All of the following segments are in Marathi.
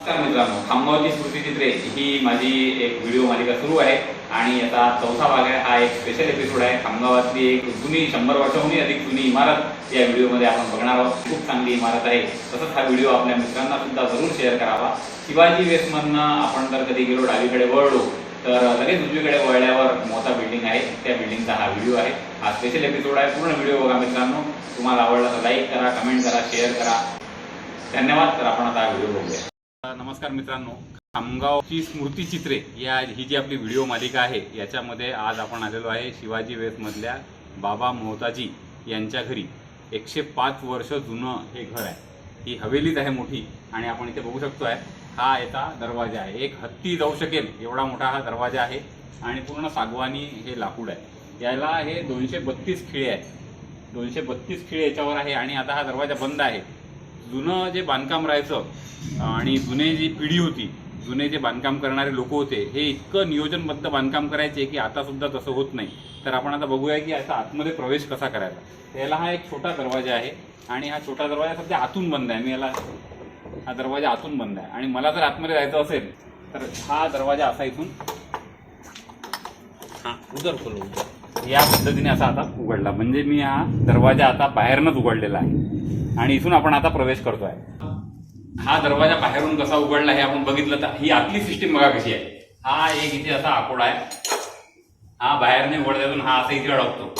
नमस्कार मित्रांनो खामगावची स्मृतिचित्रे ही माझी एक व्हिडिओ मालिका सुरू आहे आणि याचा चौथा भाग आहे. हा एक स्पेशल एपिसोड आहे. खामगावातली एक जुनी शंभर वर्षाहूनही अधिक जुनी इमारत या व्हिडिओमध्ये आपण बघणार आहोत. खूप चांगली इमारत आहे. तसंच हा व्हिडिओ आपल्या मित्रांना सुद्धा जरूर शेअर करावा. शिवाजी वेसमधनं आपण जर कधी गेलो डावीकडे वळलो तर लगेच उजवीकडे वळल्यावर मोठा बिल्डिंग आहे. त्या बिल्डिंगचा हा व्हिडिओ आहे. हा स्पेशल एपिसोड आहे. पूर्ण व्हिडिओ बघा मित्रांनो. तुम्हाला आवडला तर लाईक करा कमेंट करा शेअर करा. धन्यवाद. तर आपण आता हा व्हिडिओ बघूया. नमस्कार मित्रांनो. खामगावची स्मृतिचित्रे या ही जी आपली व्हिडिओ मालिका आहे याच्यामध्ये आज आपण आलेलो आहे शिवाजी वेसमधल्या बाबा मोहताजी यांच्या घरी. एकशे पाच वर्ष जुनं हे घर आहे. ही हवेलीच आहे मोठी आणि आपण इथे बघू शकतोय हा याचा दरवाजा आहे. एक हत्ती जाऊ शकेल एवढा मोठा हा दरवाजा आहे आणि पूर्ण सागवानी हे लाकूड आहे. याला हे दोनशे बत्तीस खिळे आहे दोनशे बत्तीस खिळे याच्यावर आहे आणि आता हा दरवाजा बंद आहे. जुनं जे बांधकाम राहायचं आणि जुने जी पिढी होती जुने जे बांधकाम करणारे लोक होते हे इतकं नियोजनबद्ध बांधकाम करायचे की आता सुद्धा तसं होत नाही. तर आपण आता बघूया की याचा आतमध्ये प्रवेश कसा करायचा. याला हा एक छोटा दरवाजा आहे आणि हा छोटा दरवाजा सध्या आतून बंद आहे. मी याला हा दरवाजा आतून बंद आहे. आणि मला जर आतमध्ये जायचं असेल तर हा दरवाजा असा इथून हा उदर खोल या पद्धतीने असा आता उघडला. म्हणजे मी हा दरवाजा आता बाहेरनच उघडलेला आहे. आणि इथून आपण आता प्रवेश करतोय. हा दरवाजा बाहेरून कसा उघडला हे आपण बघितलं तर ही आतली सिस्टीम बघा कशी आहे. हा एक इथे असा आकोडा आहे. हा बाहेरने उघडल्यातून हा असा इथे अडकतो.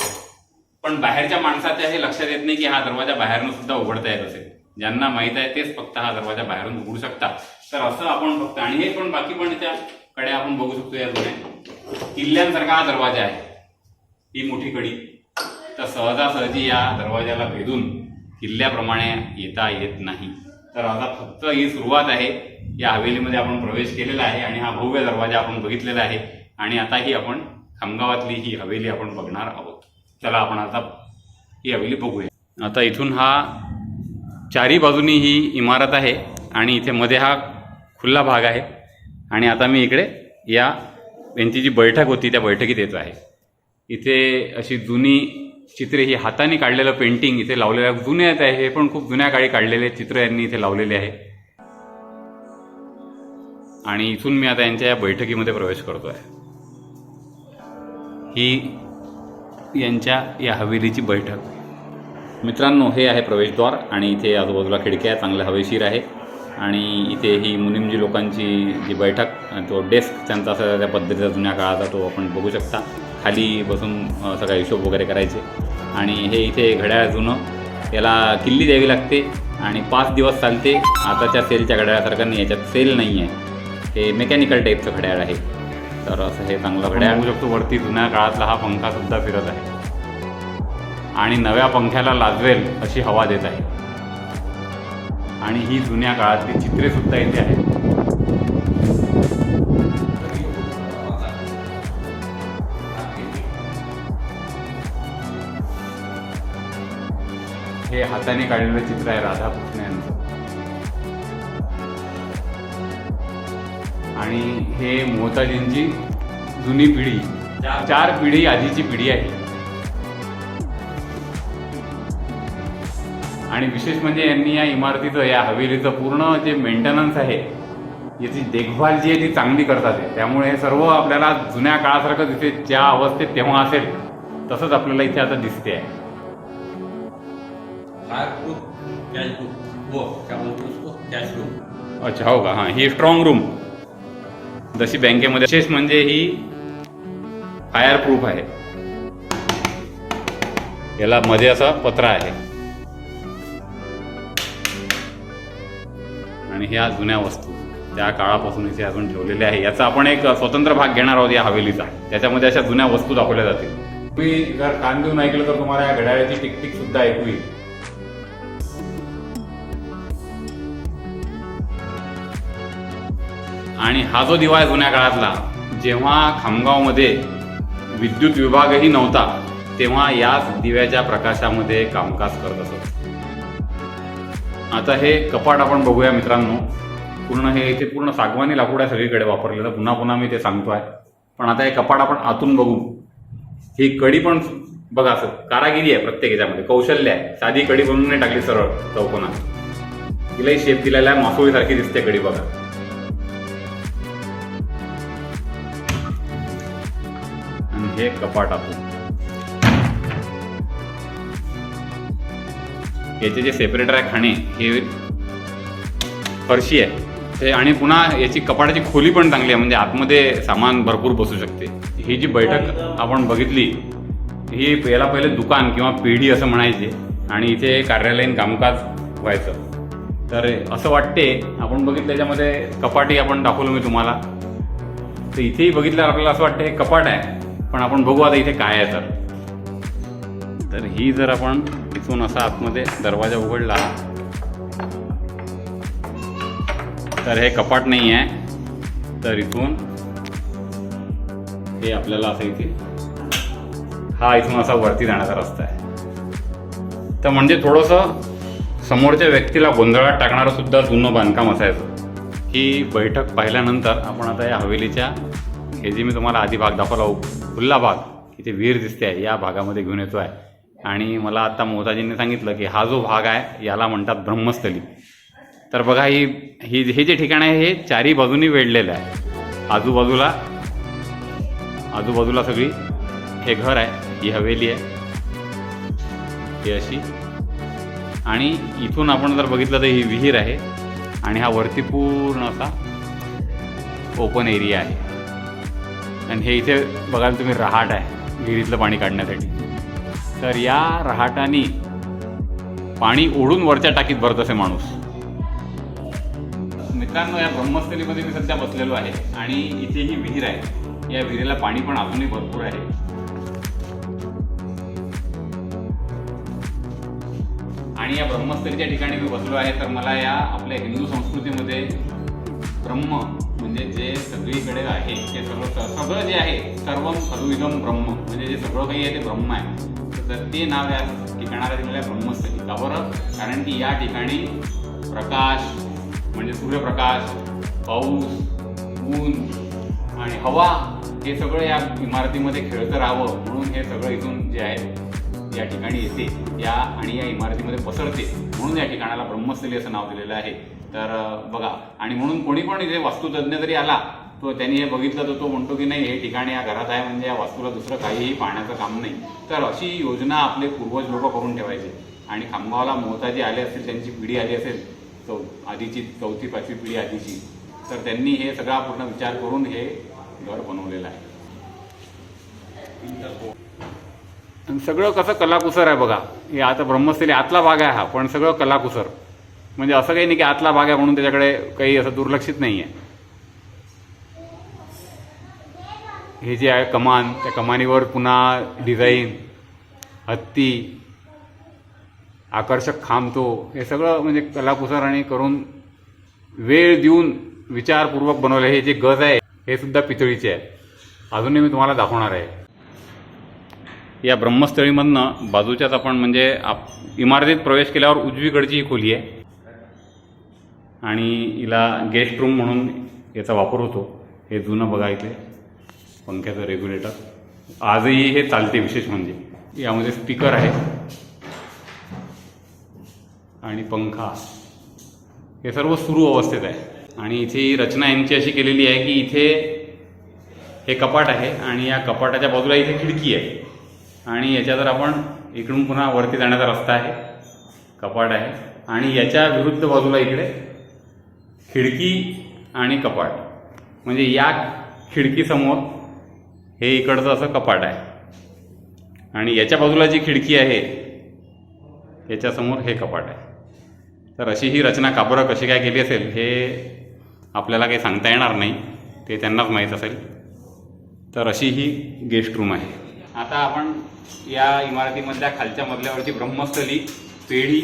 पण बाहेरच्या माणसाच्या हे लक्षात येत नाही की हा दरवाजा बाहेरून सुद्धा उघडता येत असेल. ज्यांना माहीत आहे तेच फक्त हा दरवाजा बाहेरून उघडू शकतात. तर असं आपण फक्त आणि हे पण बाकी पण त्याकडे कडे आपण बघू शकतो या जुन्या किल्ल्यांसारखा हा दरवाजा आहे. ही मोठी कडी. तर सहजासहजी या दरवाजाला भेदून किल्ल्याप्रमाणे येता येत नाही. तर आता फक्त ही सुरुवात आहे. या हवेलीमध्ये आपण प्रवेश केलेला आहे आणि हा भव्य दरवाजा आपण बघितलेला आहे. आणि आता ही आपण खामगावातली ही हवेली आपण बघणार आहोत. चला आपण आता ही हवेली बघूया. आता इथून हा चारी बाजूनी ही इमारत आहे आणि इथे मध्ये हा खुला भाग आहे. आणि आता मी इकडे या यांची जी बैठक होती त्या बैठकीत येतो आहे. इथे अशी जुनी चित्रे ही हाताने काढलेलं पेंटिंग इथे लावलेलं आहे. जुने आहे हे पण खूप जुन्या काळी काढलेले चित्र यांनी इथे लावलेले आहे. आणि इथून मी आता यांच्या या बैठकीमध्ये प्रवेश करतो आहे ही यांच्या या हवेलीची बैठक. मित्रांनो हे आहे प्रवेशद्वार आणि इथे आजूबाजूला खिडक्या आहे चांगलं हवेशीर आहे. आणि इथे ही मुनिमजी लोकांची जी बैठक तो डेस्क त्यांचा असा त्या पद्धतीचा जुन्या काळाचा तो आपण बघू शकता. खाली बसून सगळा हिशोब वगैरे करायचे. आणि हे इथे घड्याळ जुनं. याला किल्ली द्यावी लागते आणि पाच दिवस चालते. आताच्या सेलच्या घड्याळासारखं नाही याच्यात सेल नाही आहे. हे मेकॅनिकल टाईपचं घड्याळ आहे. तर असं हे चांगलं घड्याळ. बघू शकतो वरती जुन्या काळातला हा पंखा सुद्धा फिरत आहे. आणि नव्या पंख्याला लाजवेल अशी हवा देत आहे. आणि ही जुन्या काळातली चित्रे सुद्धा इथे आहेत. हाताने काढलेलं चित्र आहे राधाकृष्ण यांचं. आणि हे मोहताजींची जुनी पिढी चार पिढी आधीची पिढी आहे. आणि विशेष म्हणजे यांनी या इमारतीचं या हवेलीचं पूर्ण जे मेंटेनन्स आहे याची देखभाल जी आहे ती चांगली करतात त्यामुळे हे सर्व आपल्याला जुन्या काळासारखं तिथे ज्या अवस्थेत तेव्हा असेल तसंच आपल्याला इथे आता दिसते आहे. फायर प्रूफ कॅश बुक वो क्या बोलते उसको कॅश रूम अच्छा हो का? हां ही स्ट्रॉंग रूम जशी बँकेमध्ये विशेष म्हणजे ही फायर प्रूफ आहे. याला मध्ये असा पत्रा आहे. आणि ह्या जुन्या वस्तू त्या काळापासून इथे अजून ठेवलेल्या आहे. याचा आपण एक स्वतंत्र भाग घेणार आहोत या हवेलीचा. त्याच्यामध्ये अशा जुन्या वस्तू दाखवल्या जातील. तुम्ही जर कान देऊन ऐकलं तर तुम्हाला या घड्याळाची टिकटिक सुद्धा ऐकू येईल. आणि हा जो दिवा आहे जुन्या काळातला जेव्हा खामगावमध्ये विद्युत विभागही नव्हता तेव्हा याच दिव्याच्या प्रकाशामध्ये कामकाज करत असत. आता हे कपाट आपण बघूया मित्रांनो. पूर्ण हे इथे पूर्ण सागवानी लाकूड आहे सगळीकडे वापरलेलं पुन्हा पुन्हा मी ते सांगतो आहे पण आता हे कपाट आपण आतून बघू. ही कडी पण बघा असं कारागिरी आहे प्रत्येक याच्यामध्ये कौशल्य आहे. साधी कडी बनवून नाही टाकली सरळ चौकोनात. तिलाही शेप दिलेला आहे मासोळीसारखी दिसते कडी बघा. हे कपाट आपण. याचे जे सेपरेटर आहे खाणे हे फरशी आहे. ते आणि पुन्हा याची कपाटाची खोली पण चांगली आहे म्हणजे आतमध्ये सामान भरपूर बसू शकते. ही जी बैठक आपण बघितली ही याला पहिले दुकान किंवा पेढी असं म्हणायचे आणि इथे कार्यालयीन कामकाज व्हायचं. तर असं वाटते आपण बघितलं त्याच्यामध्ये कपाटही आपण दाखवलो मी तुम्हाला. तर इथेही बघितल्यावर आपल्याला असं वाटतं हे कपाट आहे. पण आपण बघू आता इथे काय आहे तर. तर ही जर आपण इथून असा आतमध्ये दरवाजा उघडला तर हे कपाट नाही आहे. तर इथून हे आपल्याला असं इथे हा इथून असा वरती जाण्याचा रस्ता आहे. तर म्हणजे थोडंसं समोरच्या व्यक्तीला गोंधळात टाकणारं सुद्धा जुनं बांधकाम असायचं. ही बैठक पाहिल्यानंतर आपण आता या हवेलीच्या हे जे मी तुम्हाला आधी भाग दाखवला. खुल्ला भाग. इथे विहीर दिसते आहे. या भागामध्ये घेऊन येतो आहे आणि मला आता मोताजींनी सांगितलं की हा जो भाग आहे याला म्हणतात ब्रह्मस्थली. तर बघा ही ही हे जे ठिकाण आहे हे चारी बाजूनी वेढलेलं आहे. आजूबाजूला आजूबाजूला सगळी हे घर आहे. ही हवेली आहे. ही अशी. आणि इथून आपण जर बघितलं तर ही विहीर आहे. आणि हा वरती पूर्ण असा ओपन एरिया आहे. आणि हे इथे बघाल तुम्ही रहाट आहे विहिरीतलं पाणी काढण्यासाठी. तर या रहाटानी पाणी ओढून वरच्या टाकीत भरत असे माणूस. मित्रांनो या ब्रह्मस्थलीमध्ये मी सध्या बसलेलो आहे आणि इथे ही विहीर आहे. या विहिरीला पाणी पण अजूनही भरपूर आहे. आणि या ब्रह्मस्थलीच्या ठिकाणी मी बसलो आहे तर मला या आपल्या हिंदू संस्कृतीमध्ये ब्रह्म म्हणजे जे सगळीकडे आहे ते सगळं सगळं जे आहे सर्व खलुइदम ब्रह्म. म्हणजे जे सगळं काही आहे ते ब्रह्म आहे. तर ते नाव या ठिकाणाला दिलेलं आहे ब्रह्मस्थली. का बरं? कारण की या ठिकाणी प्रकाश म्हणजे सूर्यप्रकाश पाऊस ऊन आणि हवा हे सगळं या इमारतीमध्ये खेळतं राहावं म्हणून हे सगळं इथून जे आहे या ठिकाणी येते. या आणि या इमारतीमध्ये पसरते म्हणून या ठिकाणाला ब्रह्मस्थली असं नाव दिलेलं आहे. तर बघा आणि म्हणून कोणी पण इथे वास्तुतज्ञ जरी आला तो त्यांनी हे बघितलं तर तो म्हणतो की नाही हे ठिकाण या घरात आहे म्हणजे या वास्तूला दुसरं काहीही पाहण्याचं काम नाही. तर अशी योजना आपले पूर्वज लोक करून ठेवायचे. आणि खामगावला मोहताजी आले असेल त्यांची पिढी आली असेल चौ आधीची चौथी पाचवी पिढी आधीची तर त्यांनी हे सगळा पूर्ण विचार करून हे घर बनवलेलं आहे. आणि सगळं कसं कलाकुसर आहे बघा. हे आता ब्रह्मस्थली आतला भाग आहे हा पण सगळं कलाकुसर. म्हणजे असं काही नाही की आतला भाग आहे म्हणून त्याच्याकडे काही असं दुर्लक्षित नाही आहे हे जे आहे कमान त्या कमानीवर पुन्हा डिझाईन हत्ती आकर्षक खांबतो हे सगळं म्हणजे कलाकुसर आणि करून वेळ देऊन विचारपूर्वक बनवले हे जे गज आहे हे सुद्धा पितळीचे आहे. अजूनही मी तुम्हाला दाखवणार आहे. या ब्रह्मस्थळीमधनं बाजूच्याच आपण म्हणजे आप इमारतीत प्रवेश केल्यावर उजवीकडची ही खोली आहे. आणि हिला गेस्ट रूम म्हणून याचा वापर होतो. हे जुनं बघा इथे. पंख्याचं रेग्युलेटर आजही हे चालते विशेष म्हणजे. यामध्ये स्पीकर आहे. आणि पंखा. हे सर्व सुरू अवस्थेत आहे. आणि इथे ही रचना यांची अशी केलेली आहे की इथे हे कपाट आहे आणि या कपाटाच्या बाजूला इथे खिडकी आहे. आणि याच्या जर आपण इकडून पुन्हा वरती जाण्याचा रस्ता आहे. कपाट आहे. आणि याच्या विरुद्ध बाजूला इकडे खिडकी आणि कपाट. म्हणजे या खिडकीसमोर हे इकडचं असं कपाट आहे. आणि याच्या बाजूला जी खिडकी आहे याच्यासमोर हे कपाट आहे. तर अशी ही रचना का बरं कशी काय केली असेल हे आपल्याला काही सांगता येणार नाही ते त्यांनाच माहीत असेल. तर अशी ही गेस्ट रूम आहे. आता आपण या इमारतीमधल्या खालच्या मजल्यावरची ब्रह्मस्थली पेढी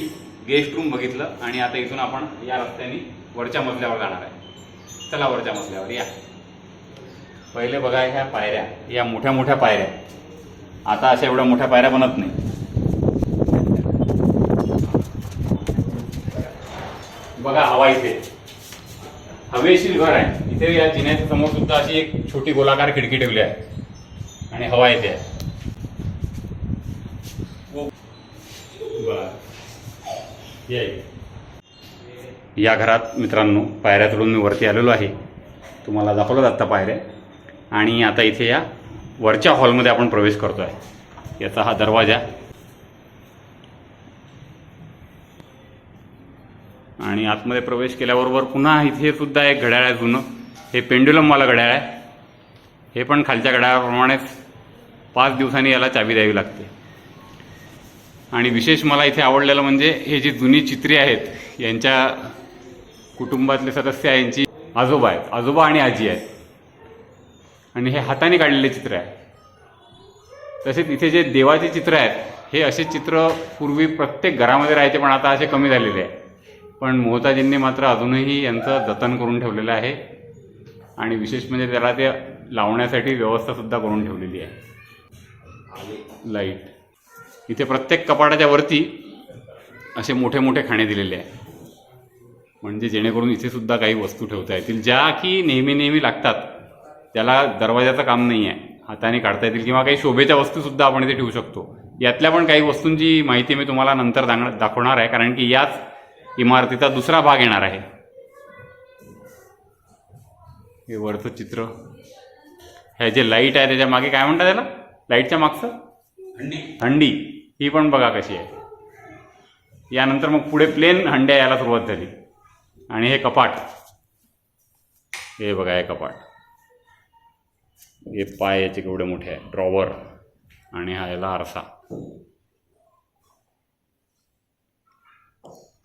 गेस्ट रूम बघितलं आणि आता इथून आपण या रस्त्याने वरच्या मजल्यावर जाणार आहे. चला वरच्या मजल्यावर या. पहिले बघा ह्या पायऱ्या या मोठ्या मोठ्या पायऱ्या. आता अशा एवढ्या मोठ्या पायऱ्या बनत नाही. बघा हवा इथे. हवेशील घर आहे. इथे या जिन्याच्या समोर सुद्धा अशी एक छोटी गोलाकार खिडकी ठेवली आहे. आणि हवा येते आहे. बर या या घरात मित्रांनो पायऱ्या चढून मी वरती आलेलो आहे. तुम्हाला दाखवलं आत्ता पायऱ्या. आणि आता इथे या वरच्या हॉलमध्ये आपण प्रवेश करतो आहे याचा हा दरवाजा. आणि आतमध्ये प्रवेश केल्याबरोबर पुन्हा इथे सुद्धा एक घड्याळ आहे जुनं. हे पेंड्युलमवाला घड्याळ आहे. हे पण खालच्या घड्याळाप्रमाणेच पाच दिवसांनी याला चावी द्यावी लागते. आणि विशेष मला इथे आवडलेलं म्हणजे हे जी जुनी चित्रे आहेत यांच्या कुटुंबातले सदस्य आहे यांची. आजोबा आहेत. आजोबा आणि आजी आहेत. आणि हे हाताने काढलेले चित्र आहे. तसेच इथे जे देवाचे चित्र आहेत हे असे चित्र पूर्वी प्रत्येक घरामध्ये राहायचे पण आता असे कमी झालेले आहे. पण मोहताजींनी मात्र अजूनही यांचं जतन करून ठेवलेलं आहे. आणि विशेष म्हणजे त्याला ते लावण्यासाठी व्यवस्थासुद्धा करून ठेवलेली आहे. लाइट इथे प्रत्येक कपाटाच्या वरती असे मोठे मोठे खाणे दिलेले आहे. म्हणजे जेणेकरून इथे सुद्धा काही वस्तू ठेवता येतील ज्या की नेहमी नेहमी लागतात. त्याला दरवाजाचं काम नाही आहे हाताने काढता येतील किंवा काही शोभेच्या वस्तूसुद्धा आपण इथे ठेवू शकतो. यातल्या पण काही वस्तूंची माहिती मी तुम्हाला नंतर दाखवणार आहे कारण की याच इमारतीचा दुसरा भाग येणार आहे. हे वरचं चित्र. हे जे लाइट आहे त्याच्यामागे काय म्हणतात त्याला? लाईटच्या मागचं? हंडी. हंडी. ही पण बघा कशी आहे. यानंतर मग पुढे प्लेन हंड्या यायला सुरुवात झाली. आणि हे कपाट. हे बघा हे कपाट. हे पाय याचे केवढे मोठे आहे ड्रॉवर आणि हा याला आरसा.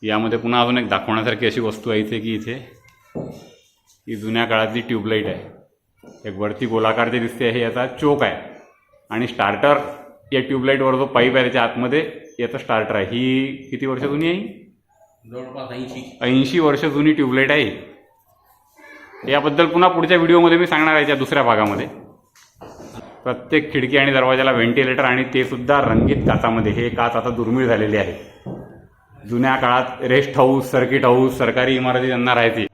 यामध्ये पुन्हा अजून एक दाखवण्यासारखी अशी वस्तू आहे इथे की इथे ही जुन्या काळातली ट्यूबलाईट आहे. एक वरती गोलाकार जे दिसते हे याचा चोक आहे. आणि स्टार्टर या ट्यूबलाईटवर जो पाईप आहे त्याच्या आतमध्ये याचा स्टार्टर आहे. ही किती वर्ष जुनी आहे? जवळपास ऐंशी. ऐंशी वर्ष जुनी ट्यूबलाईट आहे याबद्दल पुन्हा पुढच्या व्हिडिओमध्ये मी सांगणार आहे त्या दुसऱ्या भागामध्ये. प्रत्येक खिडकी आणि दरवाजाला व्हेंटिलेटर आणि ते सुद्धा रंगीत काचामध्ये. हे काच आता दुर्मिळ झालेले आहे. जुन्या काळात रेस्ट हाऊस सर्किट हाऊस सरकारी इमारती त्यांना राहायची.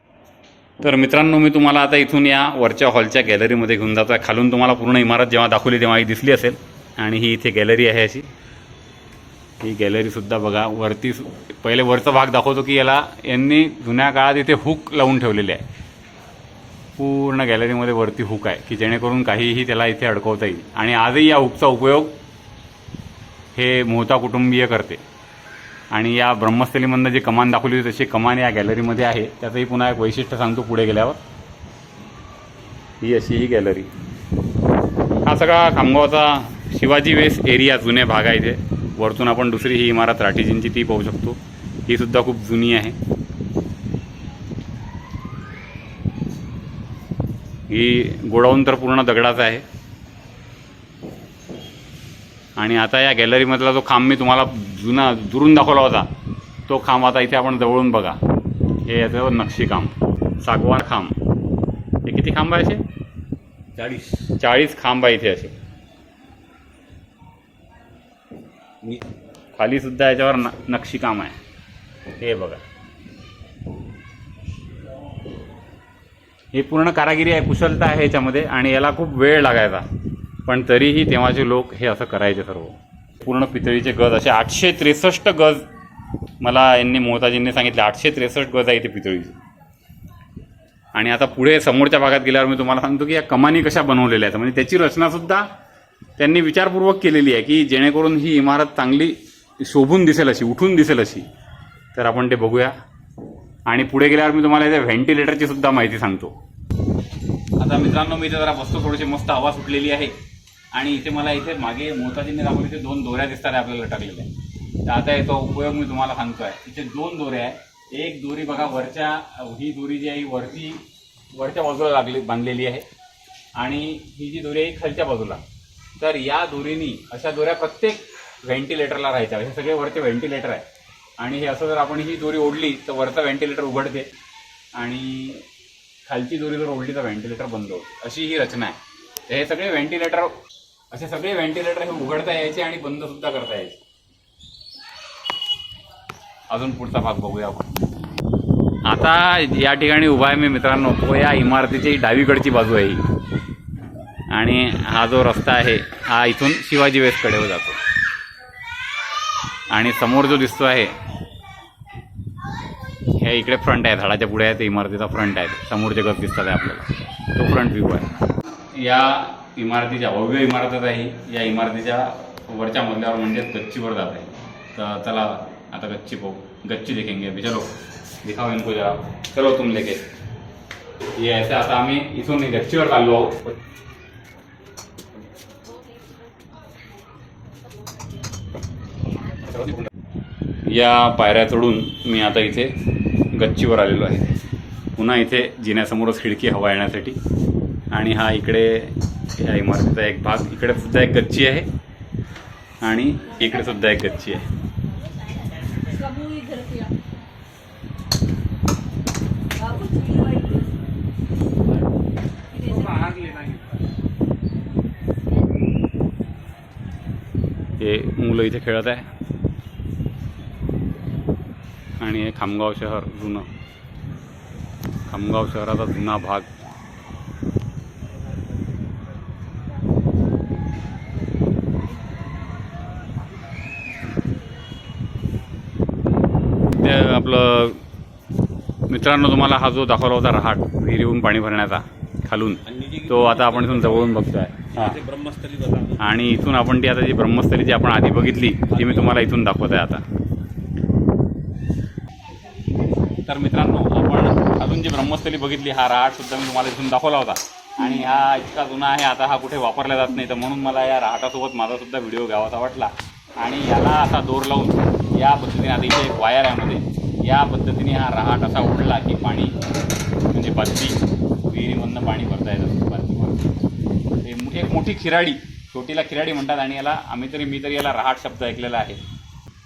तर मित्रांनो मी तुम्हाला आता इथून या वरच्या हॉलच्या गॅलरीमध्ये घेऊन जातो आहे खालून तुम्हाला पूर्ण इमारत जेव्हा दाखवली तेव्हा ही दिसली असेल. आणि ही इथे गॅलरी आहे अशी. ही गॅलरीसुद्धा बघा. वरती सु- पहिले वरचा भाग दाखवतो की याला यांनी जुन्या काळात इथे हुक लावून ठेवलेले आहे. पूर्ण गॅलरीमध्ये वरती हुक आहे की जेणेकरून काहीही त्याला इथे अडकवता येईल. आणि आजही या हुकचा उपयोग हे मोहता कुटुंबीय करते. आणि या ब्रह्मस्थलीमधनं जी कमान दाखवली होती तशी कमान या गॅलरीमध्ये आहे. त्याचंही पुन्हा एक वैशिष्ट्य सांगतो पुढे गेल्यावर. ही अशी ही गॅलरी हा सगळा खामगावचा शिवाजी वेस एरिया जुने भाग आहे इथे. वरतून आपण दुसरी ही इमारत राठीजींची ती पाहू शकतो. ही सुद्धा खूप जुनी आहे. ही गोडाऊन तर पूर्ण दगडाचा आहे. आणि आता या गॅलरीमधला जो खांब मी तुम्हाला जुना दुरून दाखवला होता तो खांब आता इथे आपण जवळून बघा. हे याचं नक्षीकाम सागवान खांब. हे किती खांब आहे असे? चाळीस. चाळीस खांब आहे इथे असे. मी खाली सुद्धा याच्यावर न नक्षीकाम आहे. हे बघा. हे पूर्ण कारागिरी आहे कुशलता आहे याच्यामध्ये आणि याला खूप वेळ लागायचा. पण तरीही तेव्हाचे लोक हे असं करायचे सर्व. पूर्ण पितळीचे गज असे आठशे त्रेसष्ट गज मला यांनी मोहताजींनी सांगितले आठशे त्रेसष्ट गज आहे ते पितळीचे. आणि आता पुढे समोरच्या भागात गेल्यावर मी तुम्हाला सांगतो की या कमानी कशा बनवलेल्या आहेत. म्हणजे त्याची रचनासुद्धा त्यांनी विचारपूर्वक केलेली आहे की जेणेकरून ही इमारत चांगली शोभून दिसेल अशी उठून दिसेल अशी. तर आपण ते बघूया. आणि पुढे गेल्यावर मी तुम्हाला इथे व्हेंटिलेटरची सुद्धा माहिती सांगतो. आता मित्रांनो मी इथे जरा बसतो थोडीशी मस्त हवा सुटलेली आहे. आणि इथे मला इथे मागे मोताजींनी दाखवले इथे दोन दोऱ्या दिसतात आहे आपल्याला टाकलेल्या तर आता याचा उपयोग मी तुम्हाला सांगतो आहे इथे दोन दोऱ्या आहे एक दोरी बघा वरच्या ही दोरी जी आहे ही वरती वरच्या बाजूला लागली बांधलेली आहे. आणि ही जी दोरी आहे खालच्या बाजूला. तर या दोरीनी अशा दोऱ्या प्रत्येक व्हेंटिलेटरला राहायच्या. हे सगळे वरचे व्हेंटिलेटर आहे. आणि हे असं जर आपण ही दोरी ओढली तर वरचा व्हेंटिलेटर उघडते. आणि खालची दोरी जर ओढली तर व्हेंटिलेटर बंद होते अशी ही रचना आहे. तर हे सगळे व्हेंटिलेटर असे सगळे व्हेंटिलेटर हे उघडता यायचे आणि बंद सुद्धा करता यायचे. अजून पुढचा भाग बघूया आपण. आता या ठिकाणी उभा आहे मी मित्रांनो. तो या इमारतीची डावीकडची बाजू आहे आणि हा जो रस्ता आहे हा इथून शिवाजी वेसकडे जातो. आणि समोर जो दिसतो आहे हे इकडे फ्रंट आहे झाडाच्या पुढे आहे ते इमारतीचा फ्रंट आहे. समोरचे गज दिसतात आहे आपल्याला. तो फ्रंट व्ह्यू आहे. या इमारतीच्या भव्य इमारतच आहे या इमारतीच्या वरच्या मजल्यावर म्हणजे गच्चीवर जात आहे. तर चला आता गच्ची पाहू. गच्ची देखेंगे. अभी चलो दिखाओ इनको जरा. चलो तुम लेके. ये ऐसे आता आम्ही इथून गच्चीवर चाललो आहोत. या पायऱ्या चढून मी आता इथे गच्चीवर आलेलो आहे. पुन्हा इथे जिन्यासमोरच खिडकी हवा येण्यासाठी. आणि हा इकडे या इमारतीचा एक भाग. इकडे सुद्धा एक गच्ची आहे. आणि इकडे सुद्धा एक गच्ची आहे कबू इधर किया बाबू चुली वाईट हे मुलं इथे खेळत आहे. आणि हे खामगाव शहर जुनं. खामगाव शहराचा जुना भाग. ते आपलं मित्रांनो तुम्हाला हा जो दाखवला होता रहाट विहिरीहून पाणी भरण्याचा खालून तो आता आपण इथून जवळून बघतोय. ब्रह्मस्थली बघा. आणि इथून आपण ती आता जी ब्रह्मस्थली जी आपण आधी बघितली ती मी तुम्हाला इथून दाखवत आहे आता. तर मित्रांनो आपण अजून जी ब्रह्मस्थली बघितली हा राहाटसुद्धा मी तुम्हाला इथून दाखवला होता. आणि हा इतका जुना आहे आता हा कुठे वापरला जात नाही तर म्हणून मला या राहाटासोबत माझासुद्धा व्हिडिओ घ्यावासा वाटला. आणि याला असा दोर लावून या पद्धतीने आता इथे एक वायर आहे मध्ये या पद्धतीने हा रहाट असा उडला की पाणी म्हणजे बादली विहिरीमधनं पाणी भरता येतं. बादलीवर एक मोठी खिराडी छोटीला खिराडी म्हणतात आणि याला आम्ही तरी मी तरी याला रहाट शब्द ऐकलेला आहे.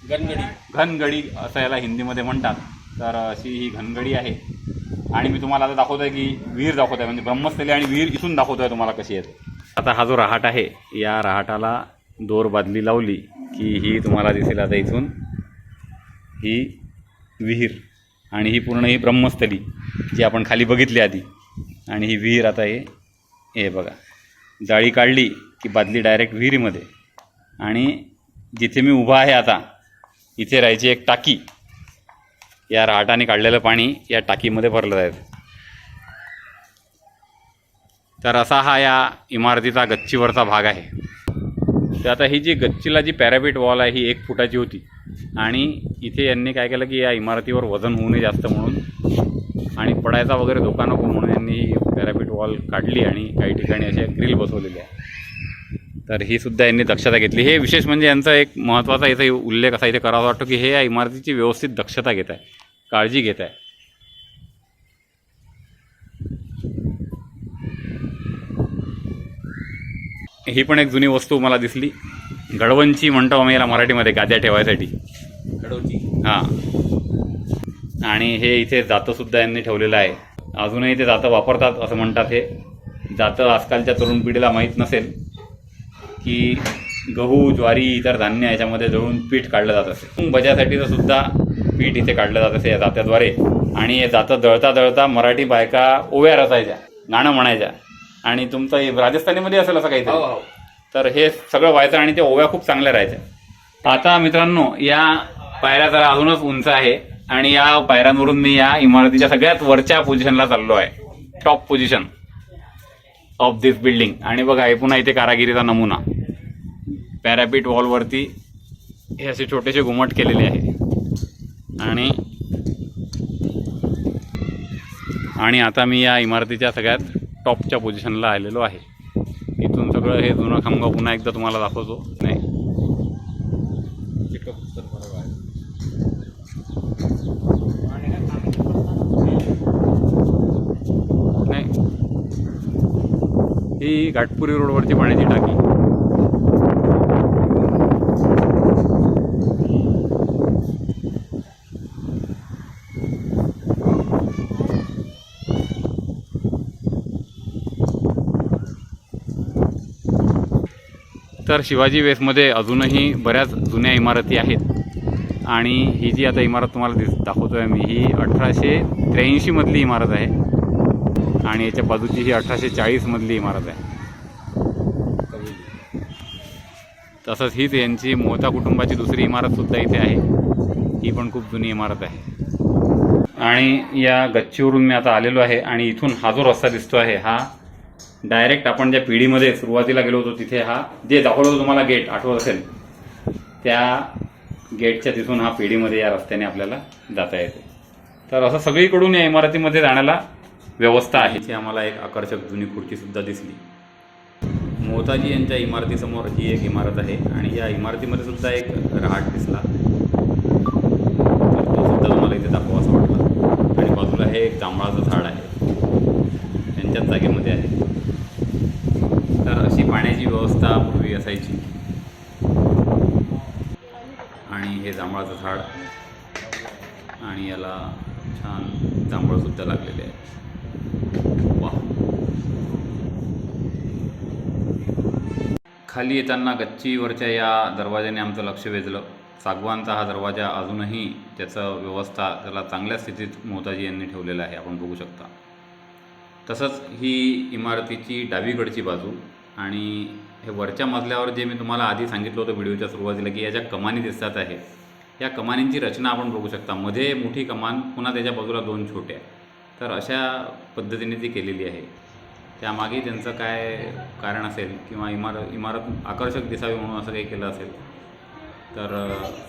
गणगडी घनगडी असं याला हिंदीमध्ये म्हणतात. तर अशी ही घनगडी आहे. आणि मी तुम्हाला आता दाखवतो आहे की विहीर दाखवत आहे म्हणजे ब्रह्मस्थली आणि विहीर इथून दाखवतो आहे तुम्हाला कशी येते आता हा जो रहाट आहे या रहाटाला दोर बादली लावली की ही तुम्हाला दिसेल आता इथून. ही विहीर आणि ही पूर्ण ही ब्रह्मस्थली जी आपण खाली बघितली आधी. आणि ही विहीर आता हे हे बघा. जाळी काढली की बादली डायरेक्ट विहिरीमध्ये. आणि जिथे मी उभा आहे आता इथे राहायची एक टाकी. या रहाटाने काढलेलं पाणी या टाकीमध्ये भरलं जायचं तर असा हा या इमारतीचा गच्चीवरचा भाग आहे. तर आता ही जी गच्चीला जी पॅरापीट वॉल आहे ही एक फुटाची होती. आणि इथे यांनी काय केलं की या इमारतीवर वजन होऊ नये जास्त म्हणून आणि पडायचा वगैरे धोका नको म्हणून यांनी ही पॅरापीट वॉल काढली आणि काही ठिकाणी असे ग्रिल बसवलेले आहे. तर ही सुद्धा यांनी दक्षता घेतली. हे विशेष म्हणजे यांचा एक महत्त्वाचा इथे उल्लेख असा इथे करावा वाटतो की हे या इमारतीची व्यवस्थित दक्षता घेत आहे काळजी घेत आहे. ही पण एक जुनी वस्तू मला दिसली. गडवंची म्हणतो आम्ही याला मराठीमध्ये गाद्या ठेवायसाठी. कडवची हां. आणि हे इथे जातंसुद्धा यांनी ठेवलेलं आहे. अजूनही ते जातं वापरतात असं म्हणतात हे. जातं आजकालच्या तरुण पिढीला माहीत नसेल की गहू ज्वारी इतर धान्य याच्यामध्ये जळून पीठ काढलं जात असे. बजासाठीचं सुद्धा पीठ इथे काढलं जात असे या जात्याद्वारे. आणि हे जातं दळता दळता मराठी बायका ओव्या रचायच्या गाणं म्हणायच्या. आणि तुमचं हे राजस्थानीमध्ये असेल असं हो काहीतरी. हो तर हे सगळं व्हायचं आणि ते ओव्या खूप चांगल्या राहायच्या. आता मित्रांनो या पायऱ्या जरा अजूनच उंच आहे. आणि या पायऱ्यांवरून मी या इमारतीच्या सगळ्यात वरच्या पोझिशनला चाललो आहे. Top position of this building आणि बघा हे पुन्हा इथे कारागिरीचा नमुना. पॅरापीट वॉलवरती हे असे छोटेसे घुमट केलेले आहे. आणि आणि आता मी या इमारतीच्या सगळ्यात टॉपच्या पोझिशनला आलेलो आहे. इथून सगळं हे जुनं खामगाव पुन्हा एकदा तुम्हाला दाखवतो नाही चिकट बरोबर आहे नाही ही घाटपुरी रोडवरची पाण्याची टाकी. तर शिवाजी वेसमध्ये अजूनही बऱ्याच जुन्या इमारती आहेत. आणि ही जी आता इमारत तुम्हाला दिस दाखवतो आहे मी ही अठराशे त्र्याऐंशीमधली इमारत आहे. आणि याच्या बाजूची ही अठराशे चाळीसमधली इमारत आहे. तसंच हीच यांची मोहता कुटुंबाची दुसरी इमारतसुद्धा इथे आहे. ही पण खूप जुनी इमारत आहे. आणि या गच्चीवरून मी आता आलेलो आहे आणि इथून हा जो रस्ता दिसतो आहे हा डायरेक्ट आपण ज्या पिढीमध्ये सुरुवातीला गेलो होतो तिथे हा जे दाखवलं होतं तुम्हाला गेट आठवत असेल त्या गेटच्या तिथून हा पिढीमध्ये या रस्त्याने आपल्याला जाता येते. तर असं सगळीकडून या इमारतीमध्ये जाण्याला व्यवस्था आहे. इथे आम्हाला एक आकर्षक जुनी खुर्चीसुद्धा दिसली. मोहताजी यांच्या इमारतीसमोर ही एक इमारत आहे आणि या इमारतीमध्ये सुद्धा एक रहाट दिसला. तर तो सुद्धा तुम्हाला इथे दाखवा असं वाटला आणि बाजूला हे एक जांभळाचं झाड आहे. त्यांच्याच जागेमध्ये आहे. तर अशी पाण्याची व्यवस्था पूर्वी असायची. आणि हे जांभळाचं झाड. आणि याला छान जांभळंसुद्धा लागलेले आहे. खाली येताना गच्चीवरच्या या दरवाजाने आमचं लक्ष वेधलं. सागवानचा हा दरवाजा अजूनही त्याचं व्यवस्था त्याला चांगल्या स्थितीत मोताजी यांनी ठेवलेला आहे. आपण बघू शकता. तसंच ही इमारतीची डावीकडची बाजू आणि हे वरच्या मजल्यावर जे मी तुम्हाला आधी सांगितलं होतं व्हिडिओच्या सुरुवातीला की या ज्या कमानी दिसतात आहे. या कमानींची रचना आपण बघू शकता. मध्ये मोठी कमान पुन्हा त्याच्या बाजूला दोन छोट्या. तर अशा पद्धतीने ती केलेली आहे. त्यामागे त्यांचं काय कारण असेल किंवा इमारत इमारत आकर्षक दिसावी म्हणून असं काही केलं असेल तर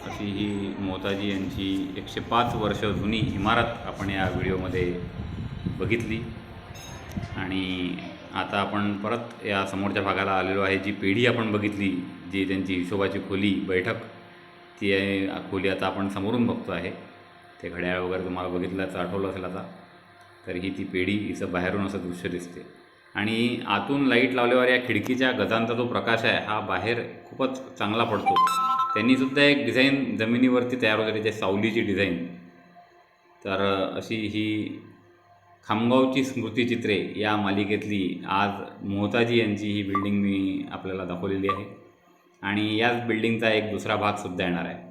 अशी ही मोताजी यांची एकशे पाच वर्ष जुनी इमारत आपण या व्हिडिओमध्ये बघितली. आणि आता आपण परत या समोरच्या भागाला आलेलो आहे जी पेढी आपण बघितली जी त्यांची हिशोबाची खोली बैठक ती आहे खोली आता आपण समोरून बघतो आहे. ते घड्याळ वगैरे तुम्हाला बघितल्याचं आठवलं असेल आता. तर ही ती पेढी हिचं बाहेरून असं दृश्य दिसते. आणि आतून लाइट लावल्यावर या खिडकीच्या गजांचा जो प्रकाश आहे हा बाहेर खूपच चांगला पडतो. त्यांनी सुद्धा एक डिझाईन जमिनीवरती तयार होते त्याच्या सावलीची डिझाईन. तर अशी ही खामगावची स्मृतिचित्रे या मालिकेतली आज मोहताजी यांची ही बिल्डिंग मी आपल्याला दाखवलेली आहे. आणि याच बिल्डिंगचा एक दुसरा भागसुद्धा येणार आहे.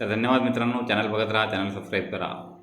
तर धन्यवाद मित्रांनो चॅनल बघत राहा चॅनल सबस्क्राईब करा.